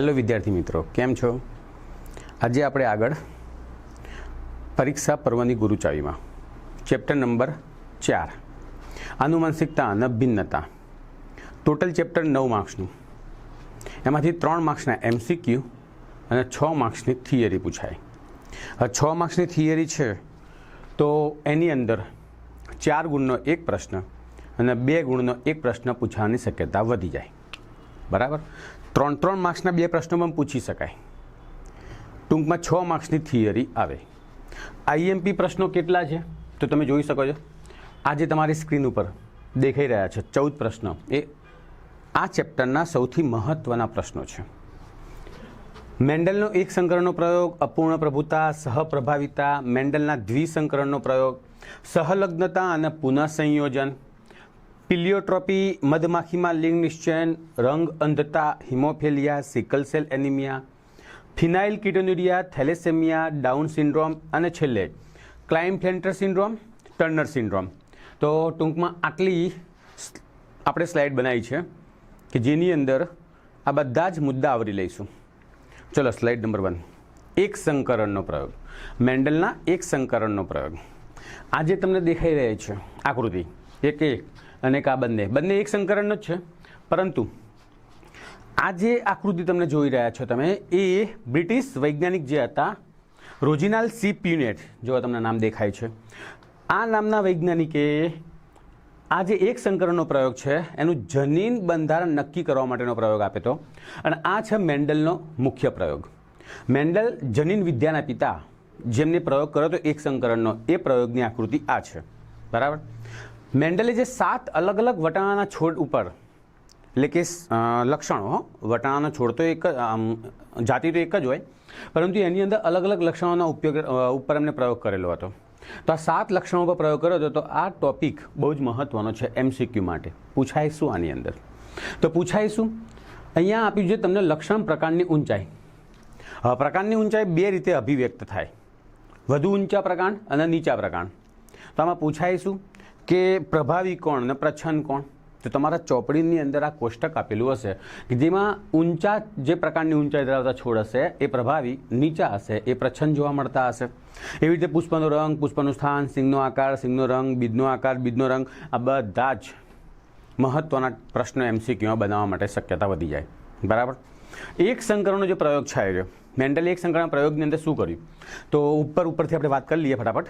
Hello વિદ્યાર્થી મિત્રો, કેમ છો? આજે આપણે આગળ પરીક્ષા પર્વની ગુરુચાવીમાં ચેપ્ટર નંબર ચાર. આનુવંશિકતા અને ભિન્નતા. ટોટલ ચેપ્ટર નવ માર્ક્સનું એમાંથી ત્રણ માર્ક્સના એમસીક્યુ અને છ માર્ક્સની થિયરી પૂછાય. છ માર્ક્સની થિયરી છે, તો એની અંદર ચાર ગુણનો એક પ્રશ્ન અને બે ગુણનો એક પ્રશ્ન પૂછવાની શક્યતા વધી જાય. બરાબર? ત્રણ ત્રણ માર્ક્સના બે પ્રશ્નો પણ પૂછી શકાય. ટૂંકમાં છ માર્ક્સની થિયરી આવે. આઈએમપી પ્રશ્નો કેટલા છે? તો તમે જોઈ શકો છો. આજે તમારી સ્ક્રીન ઉપર દેખાઈ રહ્યા છે ચૌદ પ્રશ્નો. એ આ ચેપ્ટરના સૌથી મહત્ત્વના પ્રશ્નો છે. મેન્ડલનો એક સંકરણનો પ્રયોગ અપૂર્ણ પ્રભુતા સહપ્રભાવિતા, મેન્ડલના દ્વિસંકરણનો પ્રયોગ, સહલગ્નતા અને પુનઃસંયોજન. પિલિયોટ્રોપી, મધમાખીમાં લિંગ નિશ્ચયન રંગ અંધતા, haemophilia, sickle cell anaemia, phenylketonuria thalassaemia, Down syndrome અને છેલ્લે Klinefelter syndrome, Turner syndrome. તો ટૂંકમાં આટલી આપણે સ્લાઇડ બનાવી છે કે જેની અંદર આ બધા જ મુદ્દા આવરી લઈશું. ચલો, સ્લાઇડ નંબર વન. એક સંકરણનો પ્રયોગ. મેન્ડલના એક સંકરણનો પ્રયોગ. આજે તમને દેખાઈ રહ્યા છે આકૃતિ. એક એક. અને કા બંને. બંને એક સંકરણનો જ છે. પરંતુ આ જે આકૃતિ તમને જોઈ રહ્યા છો તમે, એ બ્રિટિશ વૈજ્ઞાનિક જે હતા, રોજિનાલ સી પ્યુનેટ, જો તમને નામ દેખાય છે. આ નામના વૈજ્ઞાનિકે આ જે એક સંકરણનો પ્રયોગ છે, એનું જનીન બંધારણ નક્કી કરવા માટેનો પ્રયોગ આપ્યો હતો. અને આ છે મેન્ડલનો મુખ્ય પ્રયોગ. મેન્ડલ જનીન વિદ્યાના પિતા જેમને પ્રયોગ કર્યો હતો એક સંકરણનો, એ પ્રયોગની આકૃતિ આ છે. બરાબર? મેન્ડલે જે સાત અલગ અલગ વટાણાના છોડ ઉપર, એટલે કે લક્ષણો વટાણાનો છોડ તો એક જાતિ તો એક જ હોય, પરંતુ એની અંદર અલગ અલગ લક્ષણોના ઉપયોગ ઉપર એમને પ્રયોગ કરેલો હતો. તો આ સાત લક્ષણો પર પ્રયોગ કર્યો હતો, તો આ ટોપિક બહુ જ મહત્વનો છે એમસીક્યુ માટે. પૂછાય શું આની અંદર. તો પૂછાય શું અહીંયા આપ્યું છે તમને લક્ષણ પ્રકારની ઊંચાઈ. પ્રકારની ઊંચાઈ બે રીતે અભિવ્યક્ત થાય. વધુ ઊંચા પ્રકાંડ અને નીચા પ્રકાંડ. તો આમાં પૂછાય શું કે પ્રભાવી કોણ ને પ્રચ્છન્ન કોણ? તો તમારા ચોપડીની અંદર આ કોષ્ટક આપેલું હશે કે જેમાં ઊંચા જે પ્રકારની ઊંચાઈ ધરાવતા છોડ હશે, એ પ્રભાવી, નીચા હશે, એ પ્રચ્છન્ન જોવા મળતા હશે. એવી રીતે પુષ્પનો રંગ, પુષ્પનું સ્થાન, સિંગનો આકાર, સિંગનો રંગ, બીજનો આકાર, બીજનો રંગ, આ બધા જ મહત્ત્વના પ્રશ્નો એમસીક્યુમાં બનાવવા માટે શક્યતા વધી જાય. બરાબર? એક સંકરણનો જે પ્રયોગ છે રહ્યો મેન્ટલી એક સંકરણ પ્રયોગની અંદર શું કર્યું? તો ઉપર, ઉપરથી આપણે વાત કરી લઈએ ફટાફટ.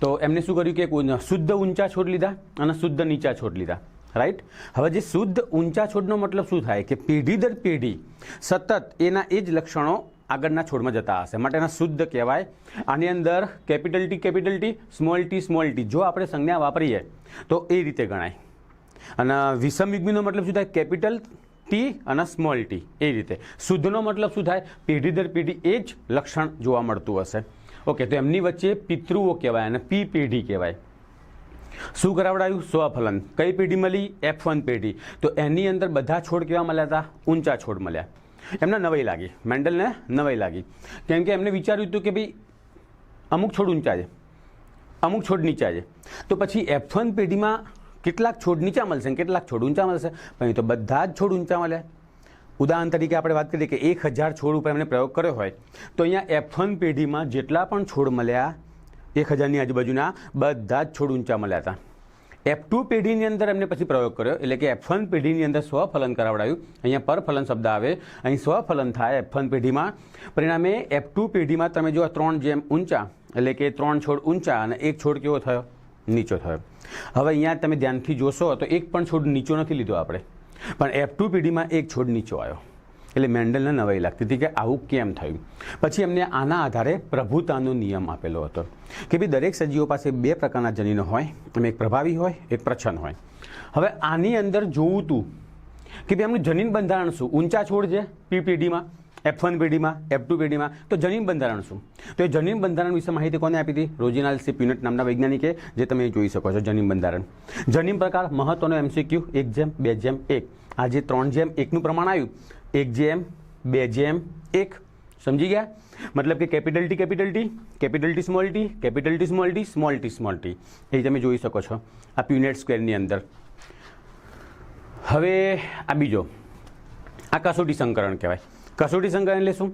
તો એમને શું કર્યું કે શુદ્ધ ઊંચા છોડ લીધા અને શુદ્ધ નીચા છોડ લીધા. રાઈટ હવે જે શુદ્ધ ઊંચા છોડનો મતલબ શું થાય? કે પેઢી દર પેઢી સતત એના એ જ લક્ષણો આગળના છોડમાં જતા હશે. માટે એના શુદ્ધ કહેવાય. આની અંદર capital T capital T small T small T જો આપણે સંજ્ઞા વાપરીએ, તો એ રીતે ગણાય. અને વિષમ યુગ્મીનો મતલબ શું થાય? કેપિટલ ટી અને સ્મોલ ટી એ રીતે. શુદ્ધનો મતલબ શું થાય? પેઢી દર પેઢી એ જ લક્ષણ જોવા મળતું હશે. ઓકે, તો એમની વચ્ચે પિતૃઓ કહેવાય અને પી પેઢી કહેવાય. શું કરાવડાયું? સ્વફલન. કઈ પેઢી મળી? એફ વન પેઢી. તો એની અંદર બધા છોડ કેવા મળ્યા હતા? ઊંચા છોડ મળ્યા. એમને નવાઈ લાગી. મેન્ડલને નવાઈ લાગી. કેમ કે એમને વિચાર્યું હતું કે ભાઈ અમુક છોડ ઊંચા છે. અમુક છોડ નીચા છે. તો પછી એફ વન પેઢીમાં કેટલાક છોડ નીચા મળશે કેટલાક છોડ ઊંચા મળશે? પણ તો બધા જ છોડ ઊંચા મળ્યા. ઉદાહરણ તરીકે આપણે વાત કરીએ કે એક હજાર છોડ ઉપર એમણે પ્રયોગ કર્યો હોય, તો અહીંયા એફ પેઢીમાં જેટલા પણ છોડ મળ્યા, એક હજારની આજુબાજુના બધા જ છોડ ઊંચા મળ્યા હતા. એફ ટુ પેઢીની અંદર એમને પછી પ્રયોગ કર્યો, એટલે કે એફ પેઢીની અંદર સ્વફલન કરાવડાયું. અહીંયા પરફલન શબ્દ આવે, અહીં સ્વફલન થાય એફ પેઢીમાં. પરિણામે એફ ટુ પેઢીમાં તમે જો ત્રણ જેમ ઊંચા, એટલે કે ત્રણ છોડ ઊંચા અને એક છોડ કેવો થયો? નીચો થયો. હવે અહીંયા તમે ધ્યાનથી જોશો તો એક પણ છોડ નીચો નથી લીધો આપણે. પણ એફ ટુ પેઢીમાં એક છોડ નીચો આવ્યો. એટલે મેન્ડલને નવાઈ લાગતી હતી કે આવું કેમ થયું? પછી એમને આના આધારે પ્રભુતાનો નિયમ આપેલો હતો કે ભાઈ દરેક સજીવો પાસે બે પ્રકારના જનીનો હોય, એમાં એક પ્રભાવી હોય, એક પ્રછન્ન હોય. હવે આની અંદર જોવું તું કે ભાઈ એમનું જનીન બંધારણ શું? ઊંચા છોડ છે પી પેઢીમાં? એફ વન પેઢીમાં એફ ટુ પેઢીમાં. તો જનીન બંધારણ શું? તો એ જનીન બંધારણ વિશે માહિતી કોને આપી હતી? રોજિનાલ સી પ્યુનેટ નામના વૈજ્ઞાનિકે, જે તમે જોઈ શકો છો, જનીન બંધારણ. જનીન પ્રકાર મહત્વનો એમસીક્યુ, એક જેમ, બે જેમ, એક. આ જે ત્રણ જેમ, એકનું પ્રમાણ આવ્યું. એક જેમ, બે જેમ, એક. સમજી ગયા? મતલબ કે capital T capital T capital T, small T, capital T, small T T એ તમે જોઈ શકો છો, આ પ્યુનેટ સ્ક્વેરની અંદર. હવે આ બીજો, આ કસોટી સંકરણ કહેવાય. કસોટી સંકરણ એટલે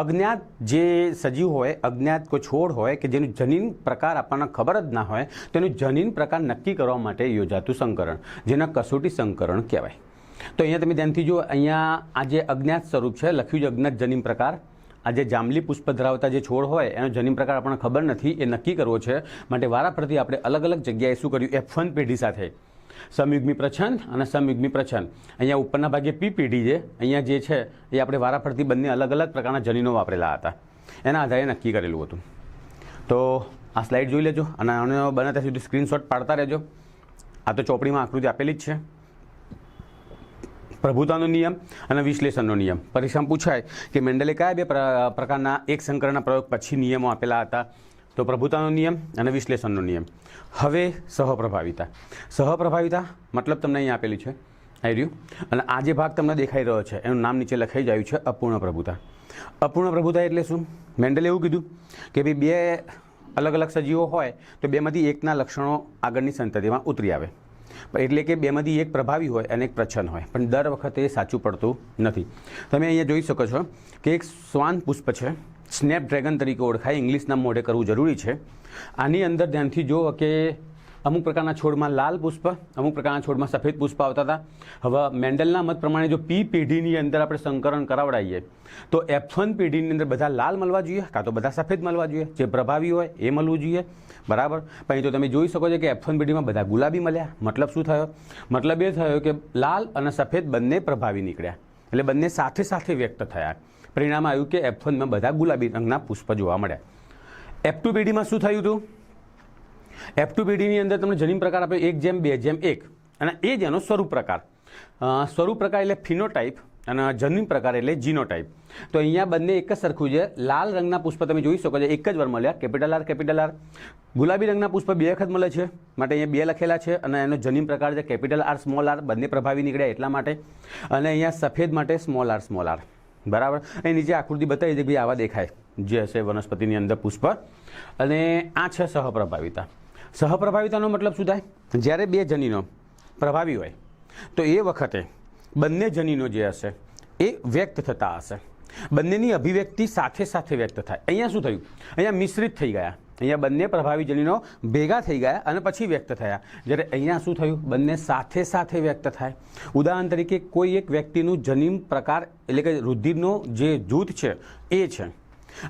અજ્ઞાત જે સજીવ હોય, અજ્ઞાત કોઈ છોડ હોય કે જેનું જનીન પ્રકાર આપણને ખબર જ ના હોય તેનું જનીન પ્રકાર નક્કી કરવા માટે યોજાતું સંકરણ, જેના કસોટી સંકરણ કહેવાય. તો અહીંયા તમે ધ્યાનથી જુઓ, અહીંયા આ જે અજ્ઞાત સ્વરૂપ છે, લખ્યું છે અજ્ઞાત જનીન પ્રકાર. આ જે જાંબલી પુષ્પ ધરાવતા જે છોડ હોય, એનો જનીન પ્રકાર આપણને ખબર નથી, એ નક્કી કરવો છે. માટે વારાફરતી આપણે અલગ અલગ જગ્યાએ શું કર્યું? એફ વન પેઢી સાથે. સમયુગ્મી પ્રછંદ અને સમયુગ્મી પ્રછંદ. અહીંયા ઉપરના ભાગે પી પેઢી છે. અહીંયા જે છે, એ આપણે વારાફરતી બંને અલગ અલગ પ્રકારના જનીનો વાપરેલા હતા. એના આધારે નક્કી કરેલું હતું. તો આ સ્લાઇડ જોઈ લેજો અને આનો બને ત્યાં સુધી સ્ક્રીનશોટ પાડતા રહેજો. આ તો ચોપડીમાં આકૃતિ આપેલી જ છે. પ્રભુતાનો નિયમ અને વિશ્લેષણનો નિયમ. પરીક્ષામાં પૂછાય કે મેન્ડલે કયા બે પ્રકારના એક સંકરના પ્રયોગ પછી નિયમો આપેલા હતા? તો પ્રભુતાનો નિયમ અને વિશ્લેષણનો નિયમ. હવે સહપ્રભાવિતા. સહપ્રભાવિતા મતલબ તમને અહીં આપેલી છે. આવી રહ્યું? અને આ જે ભાગ તમને દેખાઈ રહ્યો છે, એનું નામ નીચે લખાઈ જાય છે અપૂર્ણ પ્રભુતા. અપૂર્ણ પ્રભુતા એટલે શું? મેન્ડલે એવું કીધું કે ભાઈ બે અલગ અલગ સજીવો હોય તો બેમાંથી એકના લક્ષણો આગળની સંતતિમાં ઉતરી આવે. એટલે કે બેમાંથી એક પ્રભાવી હોય અને એક પ્રચ્છન્ન હોય. પણ દર વખતે સાચું પડતું નથી. તમે અહીંયા જોઈ શકો છો કે એક શ્વાન પુષ્પ છે. સ્નેપ ડ્રેગન તરીકે ઓળખાય ઇંગ્લિશના મોઢે કરવું જરૂરી છે. આની અંદર ધ્યાનથી જો કે અમુક પ્રકારના છોડમાં લાલ પુષ્પ, અમુક પ્રકારના છોડમાં સફેદ પુષ્પ આવતા હતા. હવે મેન્ડલના મત પ્રમાણે જો પી પેઢીની અંદર આપણે સંકરણ કરાવડાવીએ તો એફ પેઢીની અંદર બધા લાલ મળવા જોઈએ, કાં તો બધા સફેદ મળવા જોઈએ. જે પ્રભાવી હોય એ મળવું જોઈએ. બરાબર? પછી તો તમે જોઈ શકો છો કે એફ પેઢીમાં બધા ગુલાબી મળ્યા. મતલબ શું થયો? મતલબ એ થયો કે લાલ અને સફેદ બંને પ્રભાવી નીકળ્યા. એટલે બંને સાથે સાથે વ્યક્ત થયા. પરિણામ આવ્યું કે એફ વનમાં બધા ગુલાબી રંગના પુષ્પ જોવા મળ્યા. એફ ટુ પેઢીમાં શું થયું હતું? એફ ટુ પેઢીની અંદર તમને જનીન પ્રકાર આપ્યો, એક જેમ, બે જેમ, એક. અને એ જ એનો સ્વરૂપ પ્રકાર. સ્વરૂપ પ્રકાર એટલે ફિનોટાઈપ અને જનીન પ્રકાર એટલે જીનોટાઈપ તો અહીંયા બંને એક જ સરખું છે. લાલ રંગના પુષ્પ તમે જોઈ શકો છો, એક જ વાર મળ્યા. કેપિટલ આર કેપિટલ આર ગુલાબી રંગના પુષ્પ બે વખત મળે છે. માટે અહીંયા બે લખેલા છે અને એનો જનીન પ્રકાર છે. કેપિટલ આર સ્મોલ આર બંને પ્રભાવી નીકળ્યા એટલા માટે. અને અહીંયા સફેદ માટે સ્મોલ આર સ્મોલ આર બરાબર? અહીં નીચે આકૃતિ બતાવી છે કે આવા દેખાય. જે હશે વનસ્પતિની અંદર પુષ્પ. અને આ છે સહપ્રભાવિતા. સહપ્રભાવિતાનો મતલબ શું થાય? જ્યારે બે જનીનો પ્રભાવી હોય, તો એ વખતે બંને જનીનો જે હશે, એ વ્યક્ત થતા હશે. બંનેની અભિવ્યક્તિ સાથે સાથે વ્યક્ત થાય. અહીંયા શું થયું? અહીંયા મિશ્રિત થઈ ગયા. અહીંયા બંને પ્રભાવી જનીનો ભેગા થઈ ગયા અને પછી વ્યક્ત થયા. જ્યારે અહીંયા શું થયું? બંને સાથે સાથે વ્યક્ત થાય. ઉદાહરણ તરીકે કોઈ એક વ્યક્તિનું જનીન પ્રકાર એટલે કે રુધિરનો જે જૂથ છે, એ છે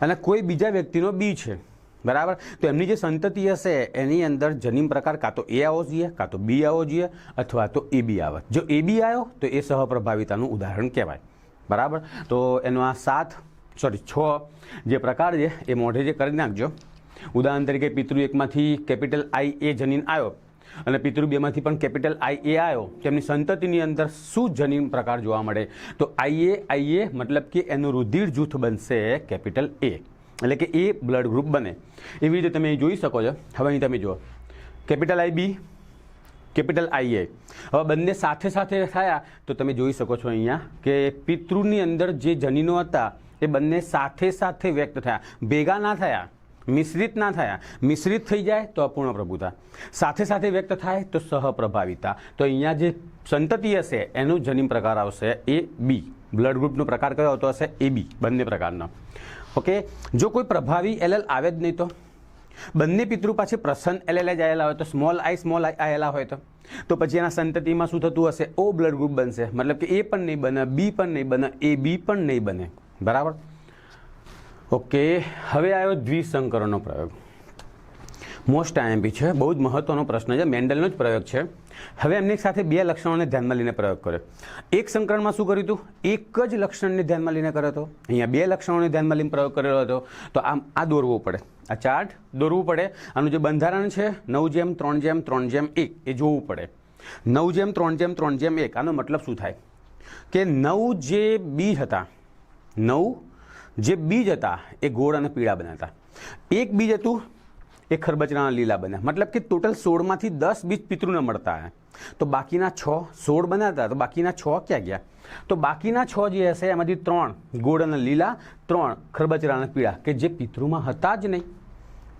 અને કોઈ બીજા વ્યક્તિનો બી છે. બરાબર? તો એમની જે સંતતિ હશે, એની અંદર જનીન પ્રકાર કાં તો એ આવવો જોઈએ, કાં તો બી આવવો જોઈએ અથવા તો એ બી આવે. જો એ બી આવ્યો તો એ સહપ્રભાવિતાનું ઉદાહરણ કહેવાય. બરાબર? તો એનો આ સાત સોરી છ જે પ્રકાર છે, એ મોઢે જે કરી નાખજો. ઉદાહરણ તરીકે પિતૃ એકમાંથી કેપિટલ આઈ એ જનીન આવ્યો અને પિતૃ બેમાંથી પણ કેપિટલ આઈ એ આવ્યો તેમની સંતતિની અંદર શું જનીન પ્રકાર જોવા મળે? તો આઈ એ આઈ એ મતલબ કે એનું રુધિર જૂથ બનશે કેપિટલ એ એટલે કે એ બ્લડ ગ્રુપ બને. એવી રીતે તમે જોઈ શકો છો. હવે અહીં તમે જુઓ. કેપિટલ આઈ બી કેપિટલ આઈ એ હવે બંને સાથે સાથે થયા તો તમે જોઈ શકો છો અહીંયા કે પિતૃની અંદર જે જનીનો હતા એ બંને સાથે સાથે વ્યક્ત થયા. ભેગા ના થયા. મિશ્રિત ના થયા. મિશ્રિત થઈ જાય તો અપૂર્ણ પ્રભુતા. સાથે સાથે વ્યક્ત થાય તો સહપ્રભાવિતા. તો અહીંયા જે સંતતિ હશે, એનું જનીન પ્રકાર આવશે એ બી. બ્લડ ગ્રુપનો પ્રકાર કયો આવતો હશે? એ બી. બંને પ્રકારનો. ઓકે? જો કોઈ પ્રભાવી એલએલ આવે જ નહીં તો? બંને પિતૃ પાસે પ્રસન્ન એલએલ જ આવેલા હોય તો? સ્મોલ આઈ સ્મોલ આઈ આવેલા હોય તો? તો પછી એના સંતતિમાં શું થતું હશે? ઓ બ્લડ ગ્રુપ બનશે. મતલબ કે એ પણ નહીં બને, બી પણ નહીં બને, એ બી પણ નહીં બને. બરાબર? ઓકે, હવે આવ્યો દ્વિસંકરણનો પ્રયોગ. મોસ્ટ આઈએમપી છે, બહુ જ મહત્વનો પ્રશ્ન છે, મેન્ડલનો જ પ્રયોગ છે. હવે એમની સાથે બે લક્ષણોને ધ્યાનમાં લઈને પ્રયોગ કર્યો. એક સંકરણમાં શું કર્યું હતું? એક જ લક્ષણને ધ્યાનમાં લઈને કર્યો હતો. અહીંયા બે લક્ષણોને ધ્યાનમાં લઈને પ્રયોગ કરેલો હતો. તો આમ આ દોરવું પડે. આ ચાર્ટ દોરવું પડે. આનું જે બંધારણ છે, નવ જેમ, ત્રણ જેમ ત્રણ જેમ એક, એ જોવું પડે. નવ જેમ, ત્રણ જેમ ત્રણ જેમ એક, આનો મતલબ શું થાય? કે નવ જે બીજ હતા, નવ જે બીજ હતા, એ ગોળ અને પીળા બનાવતા એક બીજ હતું, એ ખરબચડાના લીલા બન્યા. મતલબ કે ટોટલ સોળમાંથી દસ બીજ પિતૃને મળતા તો બાકીના છ સોળ બનાવતા તો બાકીના છ ક્યાં ગયા? તો બાકીના છ જે હશે, એમાંથી ત્રણ ગોળ અને લીલા, ત્રણ ખરબચડા પીળા, કે જે પિતૃમાં હતા જ નહીં.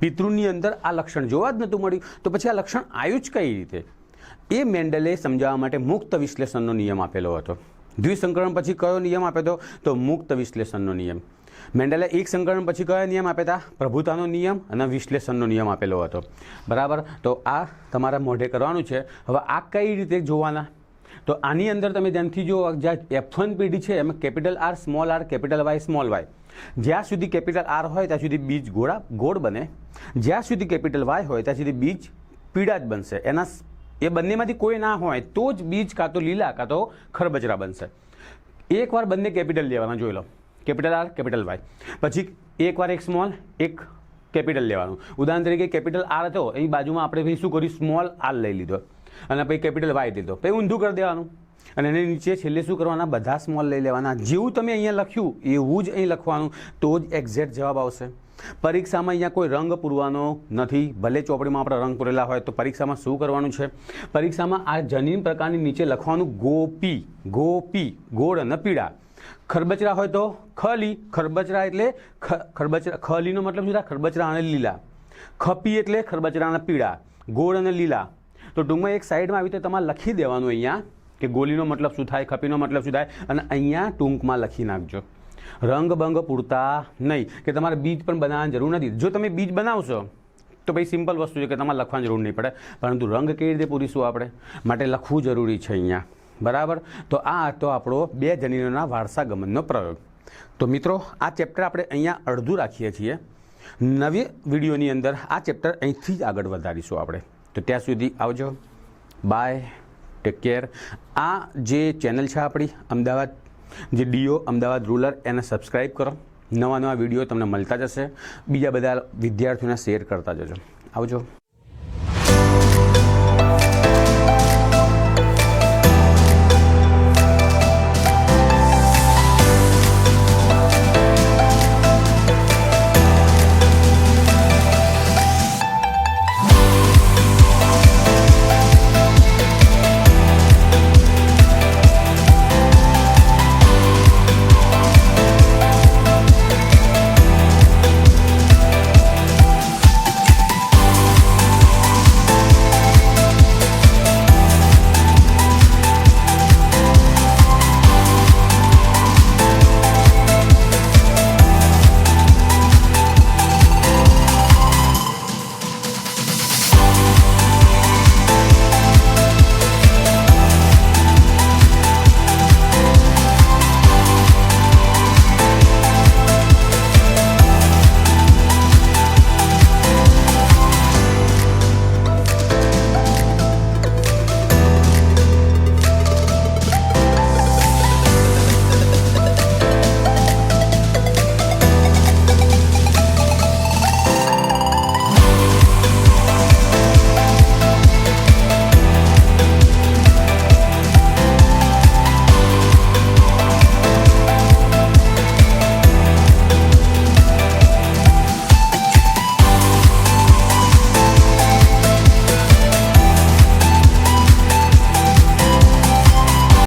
પિતૃની અંદર આ લક્ષણ જોવા જ નહોતું મળ્યું. તો પછી આ લક્ષણ આવ્યું જ કઈ રીતે? એ મેન્ડલે સમજાવવા માટે મુક્ત વિશ્લેષણનો નિયમ આપેલો હતો. દ્વિસંકરણ પછી કયો નિયમ આપ્યો હતો તો મુક્ત વિશ્લેષણનો નિયમ. મેન્ડલે એક સંકલન પછી કયો નિયમ આપ્યા હતા? પ્રભુતાનો નિયમ અને વિશ્લેષણનો નિયમ આપેલો હતો. બરાબર? તો આ તમારા મોઢે કરવાનું છે. હવે આ કઈ રીતે જોવાના? તો આની અંદર તમે ધ્યાનથી જો જ્યાં એફ વન પેઢી છે, એમાં capital R small R capital Y small Y જ્યાં સુધી કેપિટલ આર હોય, ત્યાં સુધી બીજ ગોળા ગોળ બને. જ્યાં સુધી કેપિટલ વાય હોય, ત્યાં સુધી બીજ પીળા જ બનશે. એના એ બંનેમાંથી કોઈ ના હોય, તો જ બીજ કાં તો લીલા, કાં તો ખરબચરા બનશે. એકવાર બંને કેપિટલ લેવાના, જોઈ લો. Capital R, capital Y. પછી એકવાર એક સ્મોલ, એક કેપિટલ લેવાનું. ઉદાહરણ તરીકે કેપિટલ આર હતો એ બાજુમાં આપણે ભાઈ શું કર્યું? સ્મોલ આર લઈ લીધો. અને પછી કેપિટલ વાય લીધો પછી ઊંધું કરી દેવાનું. અને એની નીચે છેલ્લે શું કરવાના? બધા સ્મોલ લઈ લેવાના. જેવું તમે અહીંયા લખ્યું, એવું જ અહીં લખવાનું, તો જ એક્ઝેક્ટ જવાબ આવશે. પરીક્ષામાં અહીંયા કોઈ રંગ પૂરવાનો નથી. ભલે ચોપડીમાં આપણે રંગ પૂરેલા હોય, તો પરીક્ષામાં શું કરવાનું છે? પરીક્ષામાં આ જનીન પ્રકારની નીચે લખવાનું ગોપી ગોપી, ગોળ અને પીળા. ખરબચરા હોય તો ખલી, ખરબચરા એટલે ખરબચરા, ખલીનો મતલબ શું થાય? ખરબચરા અને લીલા. ખપી એટલે ખરબચરાના પીળા. ગોળ અને લીલા. તો ટૂંકમાં એક સાઈડમાં આવી રીતે તમારે લખી દેવાનું અહીંયા કે ગોલીનો મતલબ શું થાય, ખપીનો મતલબ શું થાય? અને અહીંયા ટૂંકમાં લખી નાખજો. રંગ બંગ પૂરતા નહીં. કે તમારે બીજ પણ બનાવવાની જરૂર નથી. જો તમે બીજ બનાવશો, તો ભાઈ સિમ્પલ વસ્તુ છે કે તમારે લખવાની જરૂર નહીં પડે. પરંતુ રંગ કેવી રીતે પૂરીશું આપણે? માટે લખવું જરૂરી છે અહીંયા. બરાબર? તો આ હતો આપણો બે જનીનોના વારસાગમનનો પ્રયોગ. તો મિત્રો, આ ચેપ્ટર આપણે અહીંયા અડધું રાખીએ છીએ. નવી વિડીયોની અંદર આ ચેપ્ટર અહીંથી જ આગળ વધારીશું આપણે. તો ત્યાં સુધી આવજો. બાય ટેક કેર આ જે ચેનલ છે આપણી, અમદાવાદ, જે ડીઓ, અમદાવાદ રૂરલ, એને સબસ્ક્રાઈબ કરો. નવા નવા વીડિયો તમને મળતા જશે. બીજા બધા વિદ્યાર્થીઓને શેર કરતા જજો. આવજો.